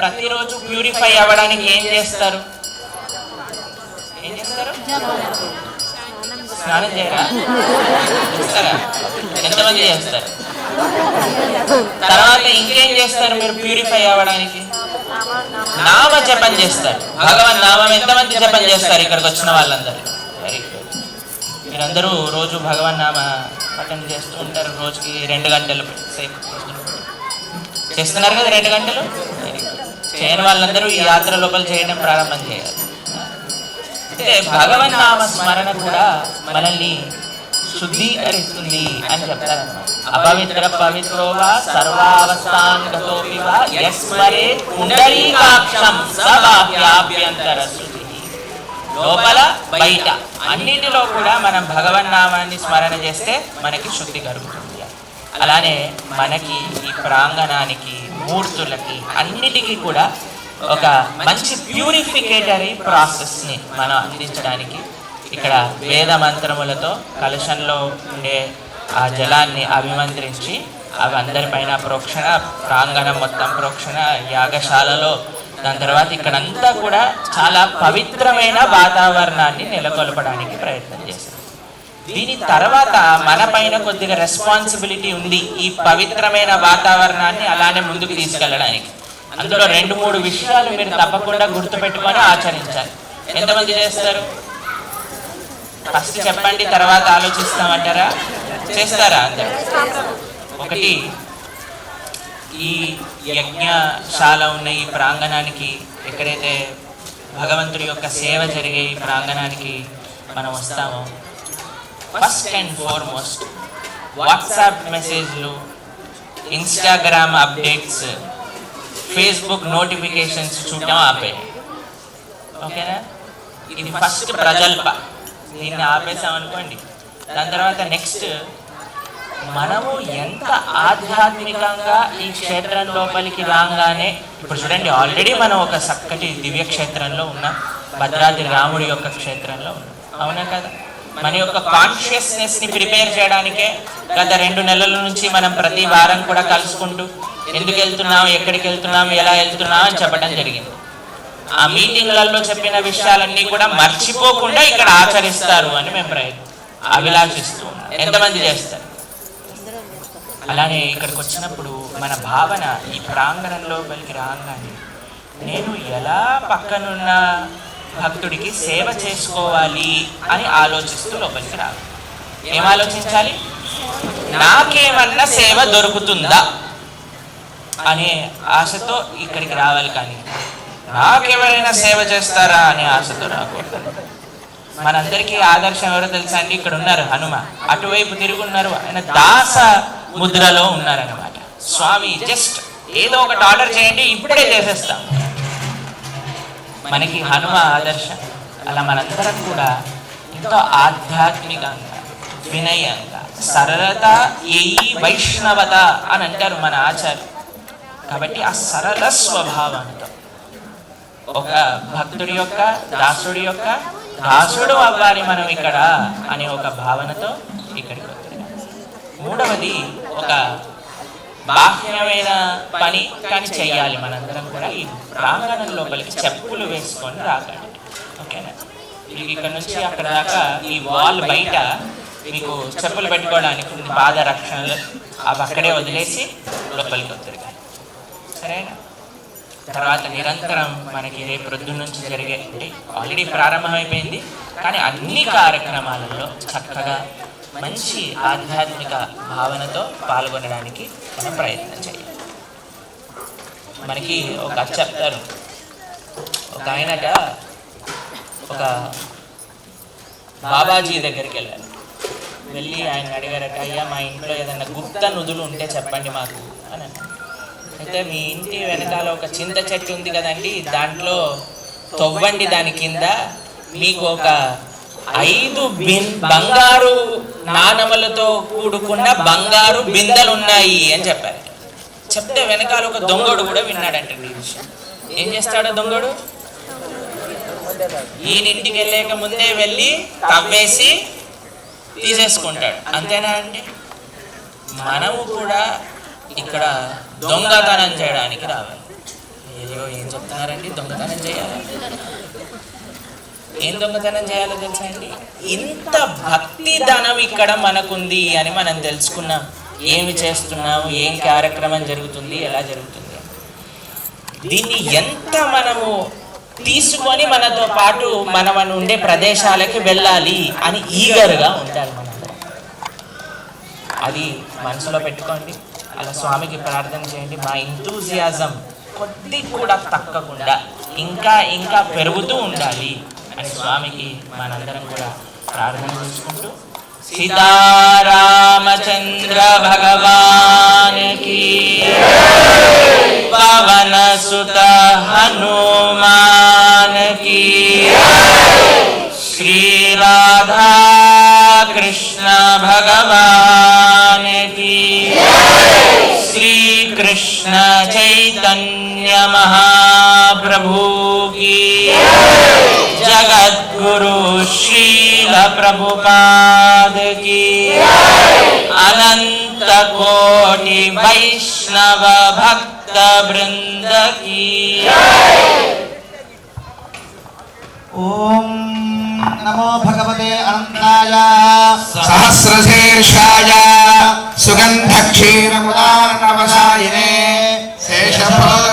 ప్రతిరోజు ప్యూరిఫై అవ్వడానికి ఏం చేస్తారు? ఏం చేస్తారు? స్నానం చేయరా? ఎంతమంది చేస్తారు? తర్వాత ఇంకేం చేస్తారు మీరు ప్యూరిఫై అవ్వడానికి? నామ జపం చేస్తారు. భగవన్ నామం ఎంతమంది జపం చేస్తారు ఇక్కడికి వచ్చిన వాళ్ళందరూ? వెరీ గుడ్ మీరందరూ రోజు భగవన్ నామ పఠనం చేస్తూ ఉంటారు. రోజుకి రెండు గంటలు సేపు చేస్తున్నారు కదా రెండు గంటలు? చేయని వాళ్ళందరూ ఈ యాత్ర లోపల చేయడం ప్రారంభం చేయాలి. అంటే భగవన్ నామ స్మరణ కూడా మనల్ని శుద్ధీకరిస్తుంది అని చెప్తారు అపవిత్ర పవిత్రోవా సర్వావస్థాన్ యస్మరే పుండరీకాక్షం సబాహ్యాభ్యంతర లోపల బయట అన్నిటిలో కూడా మనం భగవన్ నామాన్ని స్మరణ చేస్తే మనకి శుద్ధి కలుగుతుంది. అలానే మనకి ఈ ప్రాంగణానికి మూర్తులకి అన్నిటికీ కూడా ఒక మంచి ప్యూరిఫికేటరీ ప్రాసెస్ని మనం అందించడానికి ఇక్కడ వేద మంత్రములతో కలశంలో ఉండే ఆ జలాన్ని అభిమంత్రించి అవి అందరిపైన ప్రోక్షణ ప్రాంగణం మొత్తం ప్రోక్షణ యాగశాలలో దాని తర్వాత ఇక్కడంతా కూడా చాలా పవిత్రమైన వాతావరణాన్ని నెలకొల్పడానికి ప్రయత్నం చేశాం దీని తర్వాత మన పైన కొద్దిగా రెస్పాన్సిబిలిటీ ఉంది ఈ పవిత్రమైన వాతావరణాన్ని అలానే ముందుకు తీసుకెళ్ళడానికి. అందులో రెండు మూడు విషయాలు మీరు తప్పకుండా గుర్తుపెట్టుకొని ఆచరించాలి. ఎంతమంది చేస్తారు? ఫస్ట్ చెప్పండి తర్వాత ఆలోచిస్తామంటారా? చేస్తారా అందరు? ఒకటి ఈ యజ్ఞశాల ఉన్న ఈ ప్రాంగణానికి ఎక్కడైతే భగవంతుడి యొక్క సేవ జరిగే ఈ ప్రాంగణానికి మనం వస్తామో ఫస్ట్ అండ్ ఫార్మోస్ట్ వాట్సాప్ మెసేజ్లు ఇన్స్టాగ్రామ్ అప్డేట్స్ ఫేస్బుక్ నోటిఫికేషన్స్ చూడటం ఆపేయండి. ఓకేనా ఇది ఫస్ట్ ప్రజల్ప. దీన్ని ఆపేసామనుకోండి దాని తర్వాత నెక్స్ట్ మనము ఎంత ఆధ్యాత్మికంగా ఈ క్షేత్రం లోపలికి రాగానే ఇప్పుడు చూడండి ఆల్రెడీ మనం ఒక చక్కటి దివ్య క్షేత్రంలో ఉన్నాం. భద్రాద్రి రాముడి యొక్క క్షేత్రంలో ఉన్నాం. అవునా కదా? మన యొక్క కాన్షియస్నెస్ని ప్రిపేర్ చేయడానికే గత రెండు నెలల నుంచి మనం ప్రతి వారం కూడా కలుసుకుంటూ ఎందుకు వెళ్తున్నాం ఎక్కడికి వెళ్తున్నాం ఎలా వెళ్తున్నాం అని చెప్పడం జరిగింది. ఆ మీటింగ్లలో చెప్పిన విషయాలన్నీ కూడా మర్చిపోకుండా ఇక్కడ ఆచరిస్తారు అని మేము ప్రయత్నం అభిలాషిస్తూ ఉన్నాం. ఎంతమంది చేస్తారు? అలానే ఇక్కడికి వచ్చినప్పుడు మన భావన ఈ ప్రాంగణంలో పలికి రాగానే నేను ఎలా పక్కనున్న భక్తుడికి సేవ చేసుకోవాలి అని ఆలోచిస్తూ లోపలికి రావాలి. ఏం ఆలోచించాలి? నాకేమన్నా సేవ దొరుకుతుందా? అనే ఆశతో ఇక్కడికి రావాలి కానీ నాకెవరైనా సేవ చేస్తారా అనే ఆశతో రాకూడదు. మనందరికీ ఆదర్శం ఎవరో తెలుసా అండి? ఇక్కడ ఉన్నారు హనుమ. అటువైపు తిరుగున్నారు ఆయన దాస ముద్రలో ఉన్నారన్నమాట. స్వామి జస్ట్ ఏదో ఒకటి ఆర్డర్ చేయండి ఇప్పుడే చేసేస్తాం. మనకి హనుమ ఆదర్శం అలా మనందరం కూడా ఎంతో ఆధ్యాత్మికంగా వినయంగా సరళత ఏయి వైష్ణవత అని అంటారు మన ఆచార్య కాబట్టి ఆ సరళ స్వభావంతో ఒక భక్తుడి యొక్క దాసుడి యొక్క దాసుడు అవ్వాలి మనం ఇక్కడ అనే ఒక భావనతో ఇక్కడికి వస్తున్నాం. మూడవది ఒక బాహ్యమైన పని కానీ చేయాలి మనందరం కూడా. ఈ ప్రాంగణం లోపలికి చెప్పులు వేసుకొని రాకండి. ఓకేనా? మీకు ఇక్కడ నుంచి అక్కడ దాకా ఈ వాల్ బయట మీకు చెప్పులు పెట్టుకోవడానికి ఉంది. పాదరక్షణలు అవి అక్కడే వదిలేసి లోపలికి వస్తారు సరేనా? తర్వాత నిరంతరం మనకి రేపు ప్రొద్దు నుంచి జరిగే ఆల్రెడీ ప్రారంభమైపోయింది. కానీ అన్ని కార్యక్రమాలలో చక్కగా మంచి ఆధ్యాత్మిక భావనతో పాల్గొనడానికి మనం ప్రయత్నం చేయాలి. మనకి ఒక కథ చెప్తారు. ఒక ఆయనట ఒక బాబాజీ దగ్గరికి వెళ్ళారు. వెళ్ళి ఆయన అడిగారట అయ్యా మా ఇంట్లో ఏదైనా గుప్త నుదులు ఉంటే చెప్పండి మాకు అని అయితే మీ ఇంటి వెనకాల ఒక చింత చెట్టు ఉంది కదండి దాంట్లో తవ్వండి దాని కింద మీకు ఒక ఐదు బంగారు నాణములతో కూడుకున్న బంగారు బిందెలు ఉన్నాయి అని చెప్పారు. చెప్తే వెనకాల ఒక దొంగడు కూడా విన్నాడంట ఏం చేస్తాడు దొంగడు? ఈయన ఇంటికి వెళ్ళాక ముందే వెళ్ళి తవ్వేసి తీసేసుకుంటాడు. అంతేనా అండి? మనము కూడా ఇక్కడ దొంగతనం చేయడానికి రావాలి. ఏం చెప్తున్నారండి? దొంగతనం చేయాలి? ఏం దొంగతనం చేయాలో తెలుసా అండి? ఇంత భక్తి ధనం ఇక్కడ మనకుంది అని మనం తెలుసుకున్నాం. ఏమి చేస్తున్నాము? ఏం కార్యక్రమం జరుగుతుంది? ఎలా జరుగుతుంది? దీన్ని ఎంత మనము తీసుకొని మనతో పాటు మనం ఉండే ప్రదేశాలకి వెళ్ళాలి అని ఈగర్గా ఉండాలి మనందరం. అది మనసులో పెట్టుకోండి. అలా స్వామికి ప్రార్థన చేయండి. మా ఇంతూజియాజం కొద్ది కూడా తక్కకుండా ఇంకా ఇంకా పెరుగుతూ ఉండాలి. అని స్వామికి మనందరం కూడా ప్రార్థన చేసుకుంటూ సీతారామచంద్ర భగవానికి పవన సుత హనుమానకి శ్రీ రాధా కృష్ణ భగవానకి శ్రీ కృష్ణ చైతన్య మహాప్రభు प्रभुपाद की। अनंत कोटि वैष्णव भक्त वृंद की। ओम नमो भगवते अनंताय सहस्रशीर्षाय सुगंध क्षीर मुदार नवसायिने शेषभूत